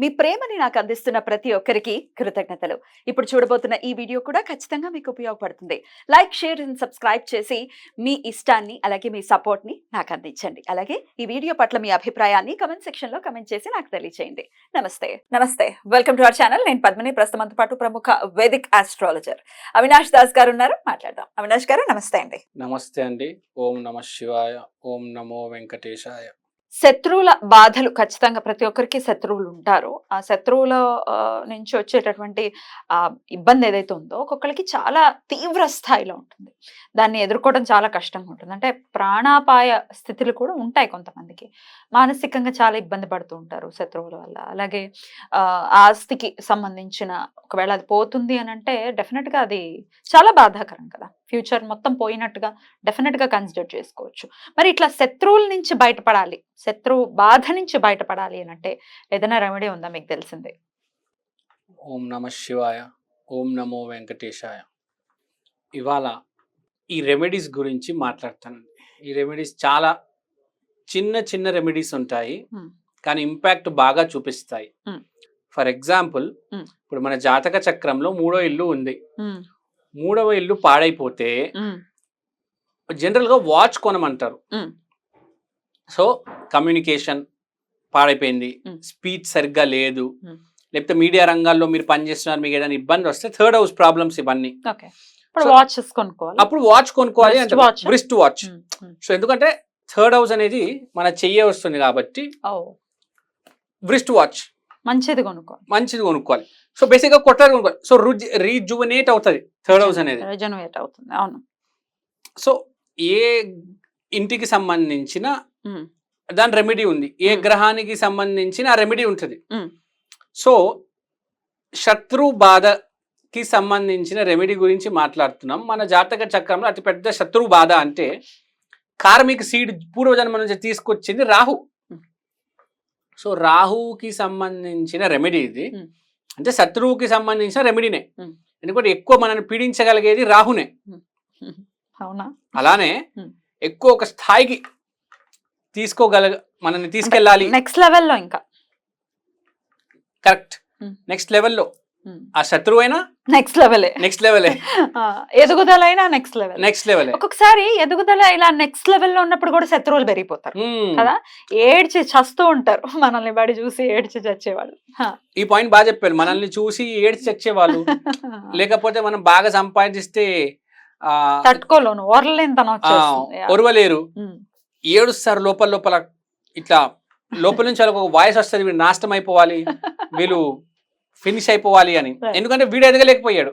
మీ ప్రేమని నాకు అందిస్తున్న ప్రతి ఒక్కరికి కృతజ్ఞతలు. ఇప్పుడు చూడబోతున్న ఈ వీడియో కూడా ఖచ్చితంగా మీకు ఉపయోగపడుతుంది. లైక్ షేర్ అండ్ సబ్స్క్రైబ్ చేసి మీ ఇష్టాన్ని అలాగే మీ సపోర్ట్ని నాకు అందించండి. అలాగే ఈ వీడియో పట్ల మీ అభిప్రాయాన్ని కమెంట్ సెక్షన్లో కమెంట్ చేసి నాకు తెలియజేయండి నమస్తే. నమస్తే. Welcome to our channel. నేను పద్మని. ప్రస్తుతం పాటు ప్రముఖ వేదిక్ ఆస్ట్రాలజర్ అవినాష్ దాస్ గారు ఉన్నారు. మాట్లాడదాం. అవినాష్ గారు నమస్తే అండి. నమస్తే అండి. ఓం నమ శివాయ. ఓం నమో వెంకటేశాయ. శత్రువుల బాధలు ఖచ్చితంగా ప్రతి ఒక్కరికి శత్రువులు ఉంటారు. ఆ శత్రువుల నుంచి వచ్చేటటువంటి ఆ ఇబ్బంది ఏదైతే ఉందో ఒక్కొక్కరికి చాలా తీవ్ర స్థాయిలో ఉంటుంది. దాన్ని ఎదుర్కోవడం చాలా కష్టంగా ఉంటుంది. అంటే ప్రాణాపాయ స్థితులు కూడా ఉంటాయి కొంతమందికి. మానసికంగా చాలా ఇబ్బంది పడుతూ ఉంటారు శత్రువుల వల్ల. అలాగే ఆస్తికి సంబంధించిన ఒకవేళ అది పోతుంది అని అంటే డెఫినెట్గా అది చాలా బాధాకరం కదా. ఫ్యూచర్ మొత్తం పోయినట్టుగా డెఫినెట్గా కన్సిడర్ చేసుకోవచ్చు. మరి ఇట్లా శత్రువుల నుంచి బయటపడాలి శత్రువు బాధ నుంచి బయటపడాలి అని అంటే ఏదైనా రెమెడీ ఉందా మీకు తెలిసిందే? ఓం నమ శివాయ ఓం నమో వెంకటేశాయ. ఇవాళ ఈ రెమెడీస్ గురించి మాట్లాడతానండి. ఈ రెమెడీస్ చాలా చిన్న చిన్న రెమెడీస్ ఉంటాయి. కానీ ఇంపాక్ట్ బాగా చూపిస్తాయి. For example. ఇప్పుడు మన జాతక చక్రంలో మూడో ఇల్లు ఉంది. మూడవ ఇల్లు పాడైపోతే జనరల్గా వాచ్ కొనమంటారు. సో కమ్యూనికేషన్ పాడైపోయింది. స్పీచ్ సరిగ్గా లేదు. లేకపోతే మీడియా రంగాల్లో మీరు పనిచేస్తున్నారు మీకు ఏదైనా ఇబ్బంది వస్తే థర్డ్ హౌస్ ప్రాబ్లమ్స్ ఇవన్నీ. వాచెస్ కొనుక్కోవాలి. అప్పుడు వాచ్ కొనుక్కోవాలి అంటే. Wrist watch. సో ఎందుకంటే థర్డ్ హౌస్ అనేది మన చెయ్యే వస్తుంది కాబట్టి బ్రిస్ట్ వాచ్ మంచిది కొనుక్కోవాలి. మంచిది కొనుక్కోవాలి. సో బేసిక్గా కొత్తది కొనుక్కోవాలి. సో రుజ్ రీజువనేట్ అవుతుంది థర్డ్ హౌస్ అనేది. రెజనవేట్ అవుతుంది. అవును. సో ఏ ఇంటికి సంబంధించిన దాని రెమెడీ ఉంది ఏ. గ్రహానికి సంబంధించిన రెమెడీ ఉంటుంది. సో శత్రు బాధకి సంబంధించిన రెమెడీ గురించి మాట్లాడుతున్నాం మన జాతక చక్రంలో అతిపెద్ద శత్రు బాధ అంటే కార్మిక సీడ్ పూర్వజన్మ నుంచి తీసుకొచ్చింది రాహు. సో రాహుకి సంబంధించిన రెమెడీ ఇది. అంటే శత్రువుకి సంబంధించిన రెమెడీనే. ఎందుకంటే ఎక్కువ మనల్ని పీడించగలిగేది రాహునే అవునా అలానే. ఎక్కువ ఒక స్థాయికి తీసుకోగల మనల్ని తీసుకెళ్ళాలి. నెక్స్ట్ లెవెల్లో ఇంకా. Correct Hmm. నెక్స్ట్ లెవెల్లో ఆ శత్రువు అయినా నెక్స్ట్ లెవెలే నెక్స్ట్ లెవెలే ఎదుగుదల అయినా నెక్స్ట్ లెవెల్ నెక్స్ట్ లెవెలే ఒక్కొక్కసారి ఎదుగుదల ఇలా నెక్స్ట్ లెవెల్లో ఉన్నప్పుడు కూడా శత్రువులు పెరిగిపోతారు. కదా? ఏడ్చి చస్తూ ఉంటారు. మనల్ని బడి చూసి ఏడ్చి చచ్చేవాళ్ళు. ఈ పాయింట్ బాగా చెప్పారు. మనల్ని చూసి ఏడ్చి చచ్చేవాళ్ళు. లేకపోతే మనం బాగా సంపాదిస్తే తట్టుకోలేను ఓర్లేని తను ఒరవలేరు. ఏడుస్తారు లోపల లోపల. ఇట్లా లోపల నుంచి వాళ్ళకి ఒక వాయిస్ వస్తుంది వీడు నాశనం అయిపోవాలి వీళ్ళు ఫినిష్ అయిపోవాలి అని. ఎందుకంటే వీడు ఎదగలేకపోయాడు.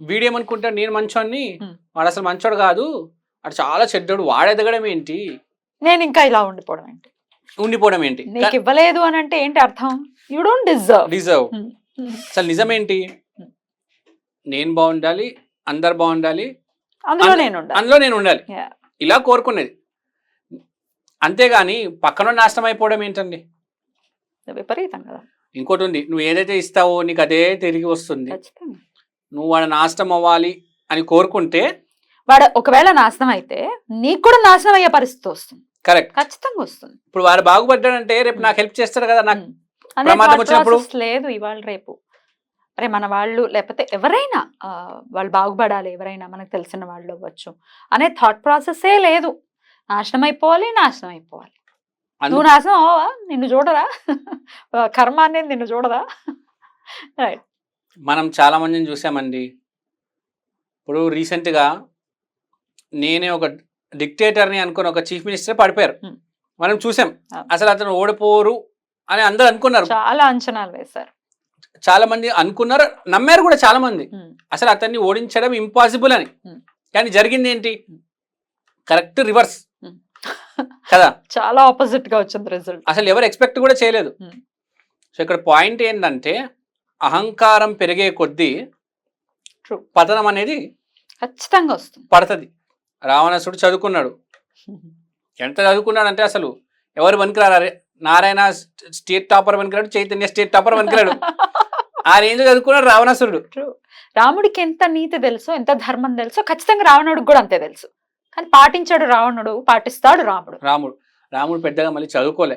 వీడేమనుకుంటాడు నేను మంచోడిని Hmm. వాడు అసలు మంచోడు కాదు వాడు చాలా చెడ్డోడు వాడు ఎదగడం ఏంటి? నేను ఇంకా ఇలా ఉండిపోవడం ఏంటి? ఉండిపోవడం ఏంటి? నీకు ఇవ్వలేదు అని అంటే ఏంటి అర్థం? యూ డోంట్ డిజర్వ్ డిజర్వ్ అసలు నిజమేంటి? Hmm. నేను బాగుండాలి అందరు బాగుండాలి అందులో అంద- నేను ఉండాలి. అందులో నేను ఉండాలి. ఇలా కోరుకునేది. అంతేగాని పక్కన నాశనం అయిపోవడం ఏంటండి? విపరీతం కదా. ఇంకోటి ఉంది నువ్వు ఏదైతే ఇస్తావో నీకు అదే తిరిగి వస్తుంది. నువ్వు వాడు నాశనం అవ్వాలి అని కోరుకుంటే వాడు ఒకవేళ నాశనం అయితే నీకు కూడా నాశనం అయ్యే పరిస్థితి వస్తుంది. కరెక్ట్. ఖచ్చితంగా వస్తుంది. ఇప్పుడు వాడు బాగుపడ్డాడంటే రేపు నాకు హెల్ప్ చేస్తాడు కదా నాకు ప్రమాదం వచ్చినప్పుడు? లేదు ఇవాళ రేపు. అరే మన వాళ్ళు లేకపోతే ఎవరైనా వాళ్ళు బాగుపడాలి ఎవరైనా మనకు తెలిసిన వాళ్ళు అవ్వచ్చు అనే థాట్ ప్రాసెసే లేదు. నాశనం అయిపోవాలి నాశనం అయిపోవాలి నువ్వు నాశనం అవ్వవా? నిన్ను చూడరా? కర్మ అనేది నిన్ను చూడదా? రైట్ మనం చాలా మందిని చూసామండి. ఇప్పుడు recent గా నేనే ఒక డిక్టేటర్ని అనుకుని ఒక చీఫ్ మినిస్టర్ పడిపోయారు. మనం చూసాం. అసలు అతను ఓడిపోరు అని అందరు అనుకున్నారు. చాలా అంచనాలు వేశారు. చాలా మంది అనుకున్నారు నమ్మారు కూడా చాలా మంది. అసలు అతన్ని ఓడించడం ఇంపాసిబుల్ అని. కానీ జరిగింది ఏంటి. Correct reverse. కదా? చాలా ఆపోజిట్గా వచ్చింది రిజల్ట్ అసలు ఎవరు ఎక్స్పెక్ట్ కూడా చేయలేదు. Hmm. సో ఇక్కడ పాయింట్ ఏంటంటే అహంకారం పెరిగే కొద్దీ. పతనం అనేది ఖచ్చితంగా వస్తుంది. పడుతుంది. రావణాసుడు చదువుకున్నాడు. ఎంత చదువుకున్నాడంటే అసలు ఎవరు పనికిరారు అరే నారాయణ స్టేట్ టాపర్ పనికిరాడు చైతన్య స్టేట్ టాపర్ పనికిరాడు ఆ రేంజ్ చదువుకున్నాడు రావణాసురుడు. రాముడికి ఎంత నీతి తెలుసో ఎంత ధర్మం తెలుసో ఖచ్చితంగా రావణుడికి కూడా అంతే తెలుసు. కానీ పాటించాడు రావణుడు పాటిస్తాడు రాముడు. రాముడు. రాముడు పెద్దగా మళ్ళీ చదువుకోలే.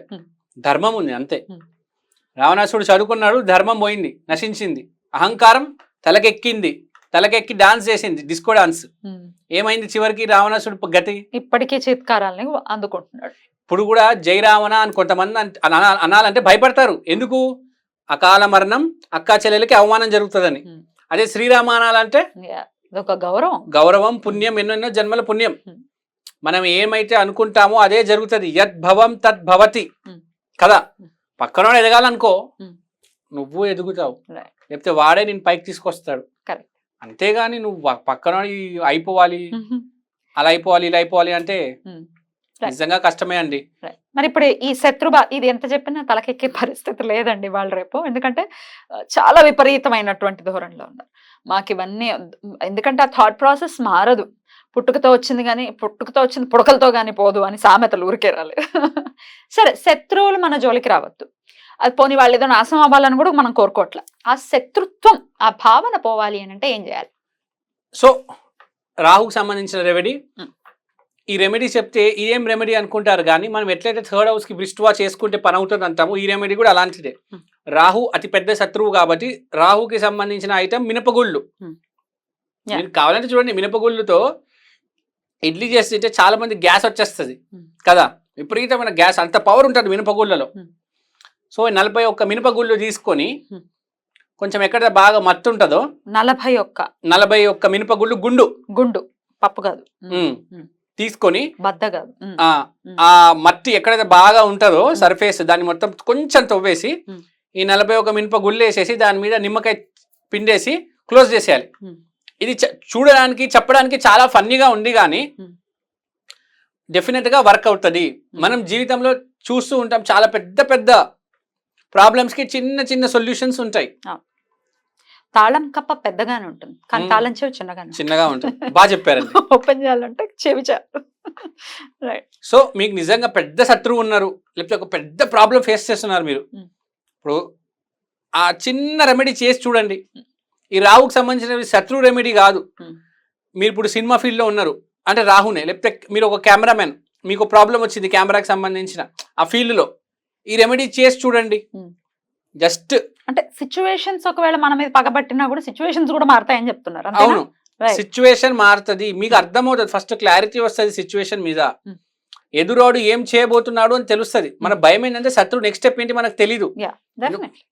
ధర్మం ఉంది అంతే. రావణాసుడు చదువుకున్నాడు ధర్మం పోయింది నశించింది. అహంకారం తలకెక్కింది తలకెక్కి డాన్స్ చేసింది డిస్కో డాన్స్. ఏమైంది చివరికి రావణాసుడు గతి? ఇప్పటికీ చిత్కారాలని అందుకుంటున్నాడు. ఇప్పుడు కూడా జై రావణ అని కొంతమంది అనాలంటే భయపడతారు. ఎందుకు? అకాల మరణం అక్కా చెల్లెలకి అవమానం జరుగుతుందని. అదే శ్రీరామ అనాలంటే ఇదొక గౌరవం గౌరవం పుణ్యం ఎన్నెన్నో జన్మల పుణ్యం. మనం ఏమైతే అనుకుంటామో అదే జరుగుతుంది యద్భవం తద్భవతి. కదా. పక్కన ఎదగాలనుకో. నువ్వు ఎదుగుతావు. లేకపోతే వాడే నేను పైకి తీసుకొస్తాడు. అంతేగాని నువ్వు పక్కన అయిపోవాలి. అలా అయిపోవాలి ఇలా అయిపోవాలి అంటే. నిజంగా కష్టమే అండి. మరి ఇప్పుడు ఈ శత్రుబా ఇది ఎంత చెప్పినా తలకెక్కే పరిస్థితి లేదండి వాళ్ళు రేపు. ఎందుకంటే చాలా విపరీతమైనటువంటి ధోరణిలో ఉన్నారు. మాకు ఇవన్నీ. ఎందుకంటే ఆ థాట్ ప్రాసెస్ మారదు. పుట్టుకతో వచ్చింది కానీ పుట్టుకతో వచ్చింది పుడకలతో కానీ పోదు అని సామెతలు ఊరికే రాలేదు. సరే శత్రువులు మన జోలికి రావద్దు. అది పోనీ వాళ్ళు ఏదో నాశనం అవ్వాలని కూడా మనం కోరుకోవట్లే. ఆ శత్రుత్వం ఆ భావన పోవాలి అని అంటే ఏం చేయాలి? సో రాహుకు సంబంధించిన రెమెడీ Hmm. ఈ రెమెడీ చెప్తే ఏం రెమెడీ అనుకుంటారు కానీ మనం ఎట్లయితే థర్డ్ హౌస్కి బ్రిస్ట్వా చేసుకుంటే పని అవుతుంది అంటాము ఈ రెమెడీ కూడా అలాంటిదే. రాహు అతి పెద్ద శత్రువు కాబట్టి రాహుకి సంబంధించిన ఐటమ్ మినపగుళ్ళు. మీరు కావాలంటే చూడండి మినపగుళ్ళుతో ఇడ్లీ చేసి తింటే చాలా మంది గ్యాస్ వచ్చేస్తుంది. కదా విపరీతమైన గ్యాస్ అంత పవర్ ఉంటుంది మినపగుళ్ళలో. సో నలభై ఒక్క మినపగుళ్ళు తీసుకొని. కొంచెం ఎక్కడ బాగా మత్తు ఉంటుందో నలభై ఒక్క నలభై ఒక్క మినపగుళ్ళు గుండు గుండు పప్పు కాదు. తీసుకొని. ఆ మట్టి ఎక్కడైతే బాగా ఉంటుందో సర్ఫేస్ దాన్ని మొత్తం కొంచెం తవ్వేసి. ఈ నలభై ఒక మినప గుళ్ళు వేసేసి దాని మీద నిమ్మకాయ పిండేసి క్లోజ్ చేసేయాలి. ఇది చూడడానికి చెప్పడానికి చాలా ఫన్నీగా ఉంది కానీ Hmm. డెఫినెట్గా వర్క్ అవుతుంది మనం జీవితంలో చూస్తూ ఉంటాం చాలా పెద్ద పెద్ద ప్రాబ్లమ్స్కి చిన్న చిన్న సొల్యూషన్స్ ఉంటాయి తాళం కప్ప పెద్దగానే ఉంటుంది. కానీ. తాళం చెవి చిన్నగానే ఉంటుంది. చిన్నగా ఉంటుంది. బాగా చెప్పారండి. ఓపెన్ చేయాలంటే చెవి చాలు. రైట్ సో మీకు నిజంగా పెద్ద శత్రువు ఉన్నారు. లేకపోతే ఒక పెద్ద ప్రాబ్లం ఫేస్ చేస్తున్నారు మీరు. ఇప్పుడు ఆ చిన్న రెమెడీ చేసి చూడండి. ఈ రాహుకు సంబంధించిన శత్రు రెమెడీ కాదు. మీరు ఇప్పుడు సినిమా ఫీల్డ్లో ఉన్నారు. అంటే రాహునే లేకపోతే మీరు ఒక కెమెరామెన్ మీకు ప్రాబ్లం వచ్చింది కెమెరాకి సంబంధించిన ఆ ఫీల్డ్లో ఈ రెమెడీ చేసి చూడండి. జస్ట్ అంటే సిచ్యువేషన్స్ ఒకవేళ మన మీద పగబట్టినా కూడా సిచ్యువేషన్స్ కూడా మారుతాయని చెప్తున్నారు? అవును. సిచ్యువేషన్ మారుతుంది మీకు అర్థమవుతుంది ఫస్ట్ క్లారిటీ వస్తుంది సిచ్యువేషన్ మీద Mm. ఎదురోడు ఏం చేయబోతున్నాడు అని తెలుస్తుంది మన భయం ఏంటంటే శత్రువు నెక్స్ట్ స్టెప్ ఏంటి మనకు తెలీదు.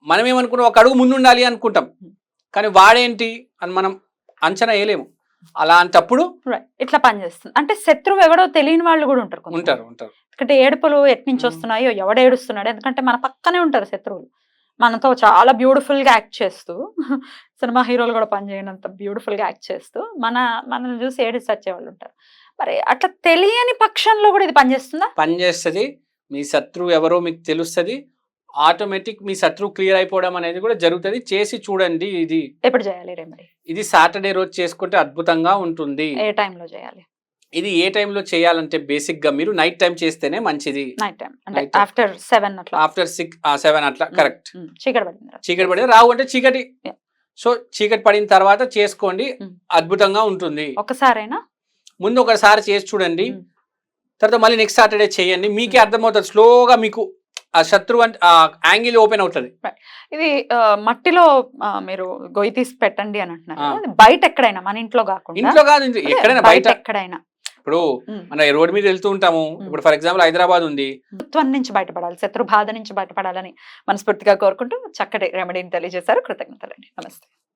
మనం ఏమనుకున్నాం ఒక అడుగు ముందు ఉండాలి అనుకుంటాం Hmm. కానీ వాడేంటి అని మనం అంచనా వేయలేము అలాంటప్పుడు. ఇట్లా పనిచేస్తుంది అంటే శత్రువు ఎవడో తెలియని వాళ్ళు కూడా ఉంటారు. ఉంటారు ఉంటారు ఎందుకంటే ఏడుపులు ఎట్ నుంచి మ్మ్. వస్తున్నాయో ఎవడు ఏడుస్తున్నాడు ఎందుకంటే మన పక్కనే ఉంటారు శత్రువులు మనతో చాలా బ్యూటిఫుల్గా యాక్ట్ చేస్తూ సినిమా హీరోలు కూడా పనిచేయనంత బ్యూటిఫుల్గా యాక్ట్ చేస్తూ మన మనల్ని చూసి ఏడిసి వచ్చే వాళ్ళు ఉంటారు. మరి అట్లా తెలియని పక్షంలో కూడా ఇది పనిచేస్తుందా? పని చేస్తుంది. మీ శత్రువు ఎవరో మీకు తెలుస్తుంది. ఆటోమేటిక్ మీ శత్రువు క్లియర్ అయిపోవడం అనేది కూడా జరుగుతుంది. చేసి చూడండి ఇది. ఎప్పుడు చేయాలి రెమెడీ ఇది సాటర్డే రోజు చేసుకుంటే అద్భుతంగా ఉంటుంది. ఏ టైంలో చేయాలి? ఇది ఏ టైంలో చేయాలంటే బేసిక్గా మీరు నైట్ టైం చేస్తేనే మంచిది. Night time. అంటే. ఆఫ్టర్ సెవెన్ అట్లా. ఆఫ్టర్ సిక్స్ సెవెన్ అట్లా. కరెక్ట్. చీకటి పడింది. చీకటి పడి రావు అంటే చీకటి. సో చీకటి పడిన తర్వాత చేసుకోండి. అద్భుతంగా ఉంటుంది. ఒకసారైనా? ముందు ఒకసారి చేసి చూడండి. తర్వాత మళ్ళీ నెక్స్ట్ సాటర్డే చేయండి. మీకే అర్థమవుతుంది. స్లోగా మీకు ఆ శత్రువు అంటే ఆ యాంగిల్ ఓపెన్ అవుతుంది. ఇది మట్టిలో మీరు గొయ్యి తీసి పెట్టండి అని అంటున్నారు బయట ఎక్కడైనా? మన ఇంట్లో కాకుండా? ఇంట్లో కాదు ఎక్కడైనా బయట. ఎక్కడైనా? ఇప్పుడు. మన రోడ్ మీద వెళ్తూ ఉంటాము ఇప్పుడు ఫర్ ఎగ్జాంపుల్ హైదరాబాద్ ఉంది. శత్రుత్వం నుంచి బయటపడాలి శత్రు బాధ నుంచి బయటపడాలని మనస్ఫూర్తిగా కోరుకుంటూ చక్కటి రెమెడీని తెలియజేశారు. కృతజ్ఞతలండి. నమస్తే.